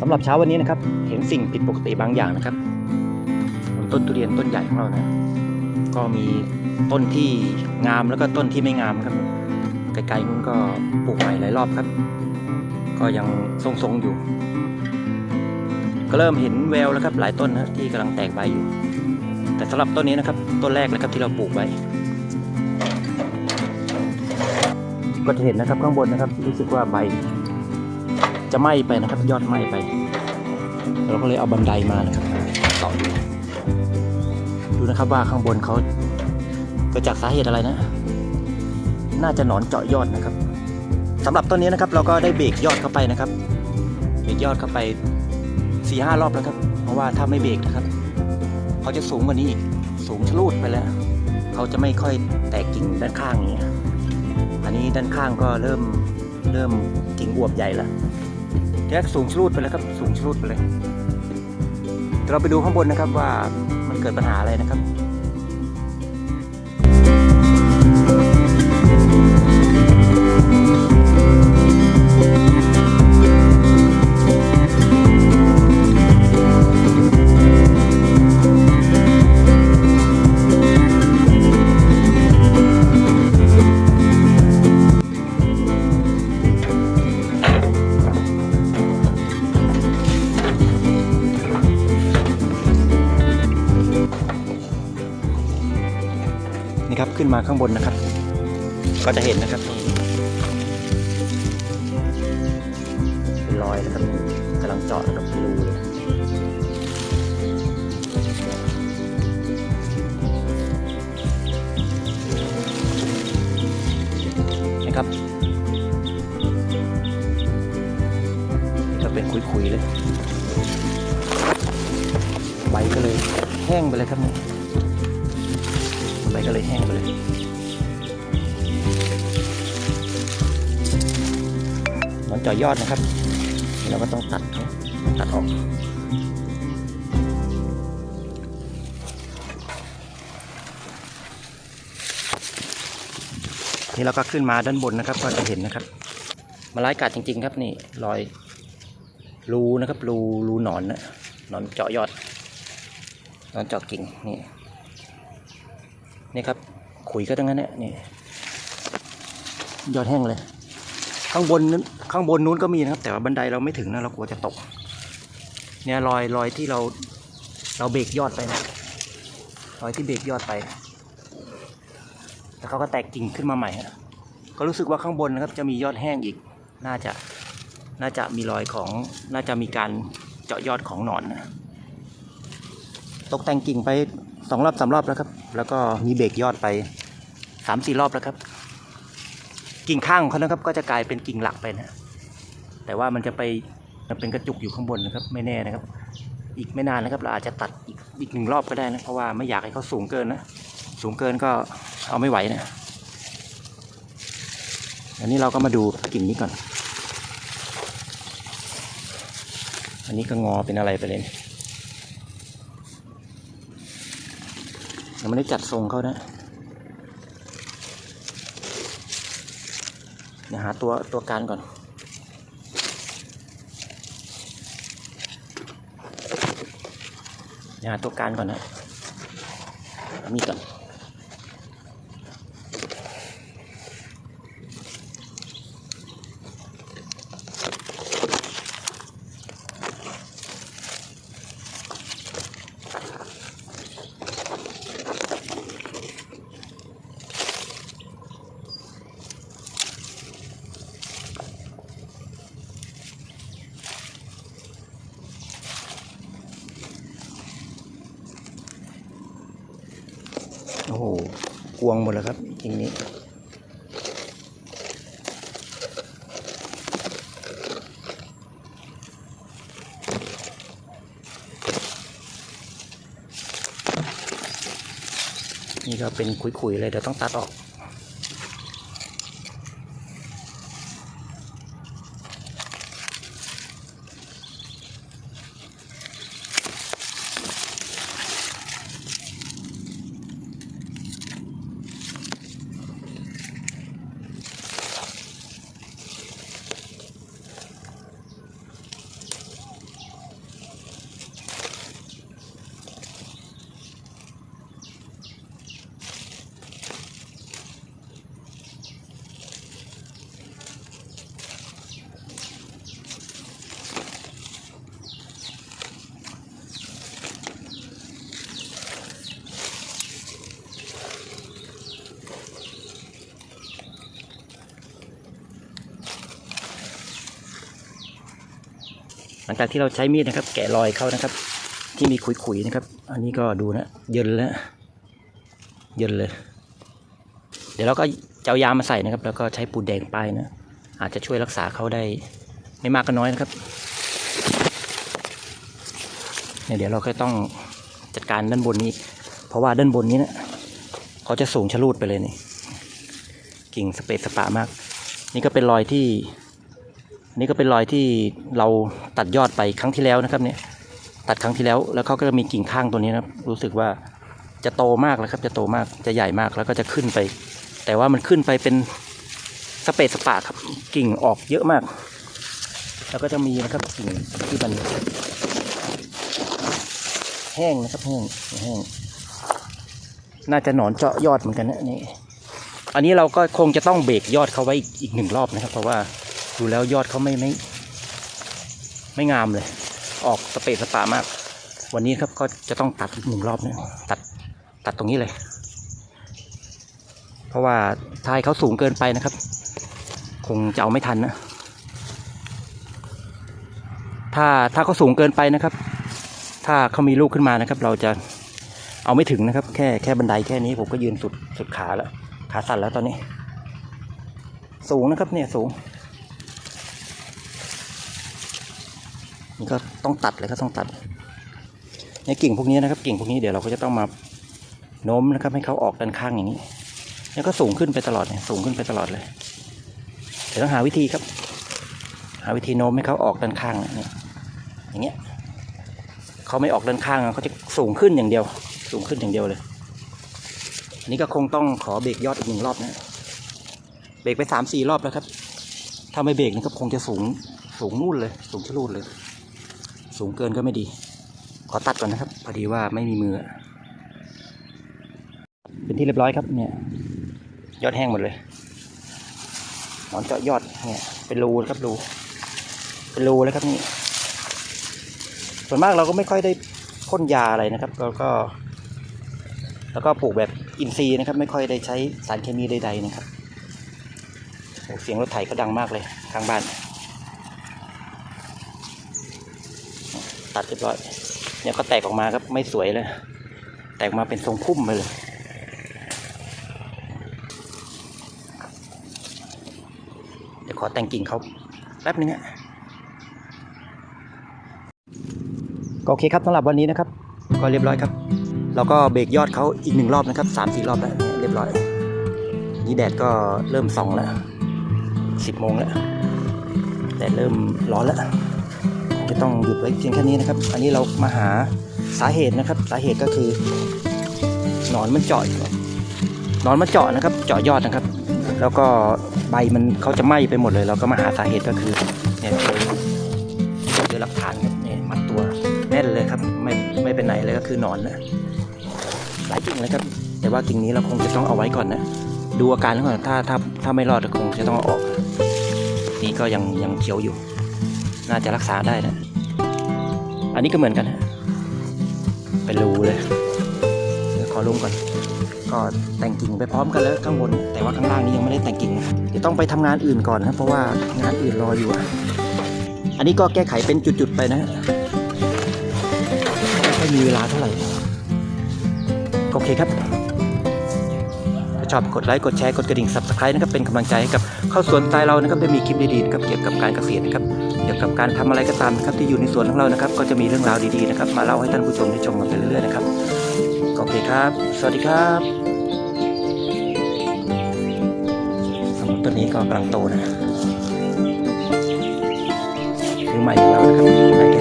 สำหรับเช้าวันนี้นะครับ เห็นสิ่งผิดปกติบางอย่างนะครับบนต้นทุเรียนต้นใหญ่ของเรานะ ก็มีต้นที่งามแล้วก็ต้นที่ไม่งามครับ ไกลๆนู้นก็ปลูกใหม่หลายรอบครับ ก็ยังทรงๆอยู่ ก็เริ่มเห็นแววแล้วครับหลายต้นนะที่กำลังแตกใบอยู่ แต่สำหรับต้นนี้นะครับ ต้นแรกนะครับที่เราปลูกไว้ก็จะเห็นนะครับข้างบนนะครับรู้สึกว่าใบ จะไหม้ไปนะครับ ยอดไหม้ไป เราก็เลยเอาบันไดมานะครับต่อดูดูนะครับว่าข้างบนเขาเกิดจากสาเหตุอะไรนะ น่าจะหนอนเจาะยอดนะครับสำหรับต้นนี้นะครับ เราก็ได้เบรกยอดเข้าไปนะครับเบรกยอดเข้าไปสี่ห้ารอบแล้วครับ เพราะว่าถ้าไม่เบรกนะครับเขาจะสูงกว่านี้อีกสูงชะลูดไปแล้วเขาจะไม่ค่อยแตกกิ่งด้านข้างอย่างเงี้อันนี้ด้านข้างก็เริ่มเริ่มกิ่งอวบใหญ่แล้ว แจ็คสูงชะลูดไปแล้วครับสูงชะลูดไปเลยเราไปดูข้างบนนะครับว่ามันเกิดปัญหาอะไรนะครับ ครับขึ้นมาข้างบนนะครับ ก็จะเห็นนะครับนี่เป็นรอยนะครับกำลังเจาะนะครับรูเลยนะครับนี่ก็เป็นคุยๆเลยใบก็เลยแห้งไปเลยครับนี่ ใบก็เลยแห้งไปเลยหนอนเจ่อยอดนะครับ เราก็ต้องตัดเขาตัดออกนี่เราก็ขึ้นมาด้านบนนะครับ ก็จะเห็นนะครับมาไล่กัดจริง ๆ ครับนี่รอยรูนะครับรูรูหนอนนะหนอนเจาะยอดหนอนเจาะกิ่งนี่ นี่ครับ ขุยก็ทั้งนั้นเนี่ยนี่ยอดแห้งเลย ข้างบนนั้นข้างบนนู้นก็มีนะครับ แต่ว่าบันไดเราไม่ถึงนะเรากลัวจะตก เนี่ยรอยรอยที่เราเราเบรกยอดไปนะรอยที่เบรกยอดไปแล้วเขาก็แตกกิ่งขึ้นมาใหม่ฮะก็รู้สึกว่าข้างบนนะครับจะมียอดแห้งอีก น่าจะน่าจะมีรอยของน่าจะมีการเจาะยอดของหนอนนะตกแต่งกิ่งไปสองรอบสามรอบแล้วครับ แล้วก็มีเบรกยอดไปสามสี่รอบแล้วครับ กิ่งข้างของเขานะครับ ก็จะกลายเป็นกิ่งหลักไปนะแต่ว่ามันจะไปมันเป็นกระจุกอยู่ข้างบนนะครับ ไม่แน่นะครับ อีกไม่นานนะครับ เราอาจจะตัดอีกอีกหนึ่งรอบก็ได้นะเพราะว่าไม่อยากให้เขาสูงเกินนะสูงเกินก็เอาไม่ไหวนะอันนี้เราก็มาดูกิ่งนี้ก่อน อันนี้ก็งอเป็นอะไรไปเลย ยังไม่ได้จัดทรงเขานะเดี๋ยวหาตัวตัวการก่อน เดี๋ยวหาตัวการก่อนนะมีก่อน โอ้โห กวง หมดแล้วครับจริงนี้ นี่ก็เป็นขุยๆเลยเดี๋ยวต้องตัดออก ลังจากที่เราใช้มีดนะครับ แกะรอยเขานะครับ ที่มีขุยๆนะครับ อันนี้ก็ดูนะเยินแล้วเยินเลย เดี๋ยวเราก็จะเอายามาใส่นะครับ แล้วก็ใช้ปูนแดงป้ายนะ อาจจะช่วยรักษาเขาได้ไม่มากก็น้อยนะครับเนี่ยเดี๋ยวเราก็ต้องจัดการด้านบนนี้ เพราะว่าด้านบนนี้นะเขาจะสูงชะลูดไปเลยนี่กิ่งสเปซสปะมาก นี่ก็เป็นรอยที่ นี่ก็เป็นรอยที่เราตัดยอดไปครั้งที่แล้วนะครับเนี่ยตัดครั้งที่แล้วแล้วเขาก็จะมีกิ่งข้างตัวนี้นะรู้สึกว่าจะโตมากแล้วครับจะโตมากจะใหญ่มากแล้วก็จะขึ้นไป แต่ว่ามันขึ้นไปเป็นสเปซสปะครับกิ่งออกเยอะมาก แล้วก็จะมีนะครับกิ่งที่มันแห้งนะครับแห้งแห้งน่าจะหนอนเจาะยอดเหมือนกันนะนี่อันนี้เราก็คงจะต้องเบรกยอดเขาไว้อีกหนึ่งรอบนะครับ เพราะว่า ดูแล้วยอดเขาไม่ไม่ไม่งามเลย ออกสเปซสปามาก วันนี้ครับก็จะต้องตัดอีกหนึ่งรอบเนี่ยตัดตัดตรงนี้เลย เพราะว่าท้ายเขาสูงเกินไปนะครับ คงจะเอาไม่ทันนะถ้าถ้าเขาสูงเกินไปนะครับ ถ้าเขามีลูกขึ้นมานะครับ เราจะเอาไม่ถึงนะครับ แค่แค่บันไดแค่นี้ผมก็ยืนสุดสุดขาแล้ว ขาสั่นแล้วตอนนี้ สูงนะครับเนี่ยสูง ก็ต้องตัดเลยก็ต้องตัดในกิ่งพวกนี้นะครับ กิ่งพวกนี้เดี๋ยวเราก็จะต้องมาโน้มนะครับ ให้เขาออกด้านข้างอย่างนี้แล้วก็สูงขึ้นไปตลอดเนี่ยสูงขึ้นไปตลอดเลยเดี๋ยวต้องหาวิธีครับ หาวิธีโน้มให้เขาออกด้านข้างเนี่ยอย่างเงี้ยเขาไม่ออกด้านข้างเขาจะสูงขึ้นอย่างเดียว สูงขึ้นอย่างเดียวเลย อันนี้ก็คงต้องขอเบรกยอดอีกหนึ่งรอบนะเบรกไปสามสี่รอบแล้วครับถ้าไม่เบรกนี่ก็คงจะสูงสูงนู่นเลย สูงชะลูดเลย สูงเกินก็ไม่ดี ขอตัดก่อนนะครับ พอดีว่าไม่มีมือ เป็นที่เรียบร้อยครับเนี่ย ยอดแห้งหมดเลยหนอนเจาะยอดเนี่ยเป็นรูครับรูเป็นรูแล้วครับนี่ส่วนมากเราก็ไม่ค่อยได้พ่นยาอะไรนะครับแล้วก็ แล้วก็ปลูกแบบอินทรีย์นะครับ ไม่ค่อยได้ใช้สารเคมีใดๆนะครับเสียงรถไถก็ดังมากเลยข้างบ้าน ตัดเรียบร้อยเนี่ยก็แตกออกมาครับไม่สวยเลย แตกมาเป็นทรงพุ่มไปเลยเดี๋ยวขอแต่งกิ่งเขาแป๊บนึงอะก็โอเคครับสำหรับวันนี้นะครับ ก็เรียบร้อยครับเราก็เบรกยอดเขาอีกหนึ่งรอบนะครับสามสี่รอบแล้วเรียบร้อย นี่แดดก็เริ่มส่องแล้วสิบโมงแล้วแดดเริ่มร้อนแล้ว จะต้องหยุดไว้เพียงแค่นี้นะครับ อันนี้เรามาหาสาเหตุนะครับ สาเหตุก็คือหนอนมันเจาะหนอนมันเจาะนะครับ เจาะยอดนะครับ แล้วก็ใบมันเขาจะไหม้ไปหมดเลย เราก็มาหาสาเหตุก็คือเนี่ยเจอเจอหลักฐานครับเนี่ยมัดตัวแน่นเลยครับไม่ไม่เป็นไหนเลยก็คือหนอนนะหลายกิ่งเลยครับ แต่ว่ากิ่งนี้เราคงจะต้องเอาไว้ก่อนนะดูอาการก่อนถ้าถ้าถ้าไม่รอดก็คงจะต้องเอาออก นี่ก็ยังยังเขียวอยู่ น่าจะรักษาได้นะ อันนี้ก็เหมือนกันฮะเป็นรูเลยเดี๋ยวขอลุมก่อนก็แต่งกิ่งไปพร้อมกันแล้วข้างบน แต่ว่าข้างล่างนี้ยังไม่ได้แต่งกิ่งนะเดี๋ยวต้องไปทำงานอื่นก่อนนะเพราะว่างานอื่นรออยู่ อันนี้ก็แก้ไขเป็นจุดๆไปนะไม่ค่อยมีเวลาเท่าไหร่โอเคครับ ชอบกดไลค์กดแชร์กดกระดิ่ง subscribe นะครับเป็นกำลังใจให้กับเข้าสวนสไตล์เรานะครับได้มีคลิปดีๆนะครับเกี่ยวกับการเกษตรนะครับเกี่ยวกับการทำอะไรก็ตามนะครับที่อยู่ในสวนของเรานะครับก็จะมีเรื่องราวดีๆนะครับมาเล่าให้ท่านผู้ชมได้ชมกันไปเรื่อยๆนะครับโอเคครับ สวัสดีครับสมุนต้นนี้ก็กำลังโตนะมือใหม่อย่างเรานะครับ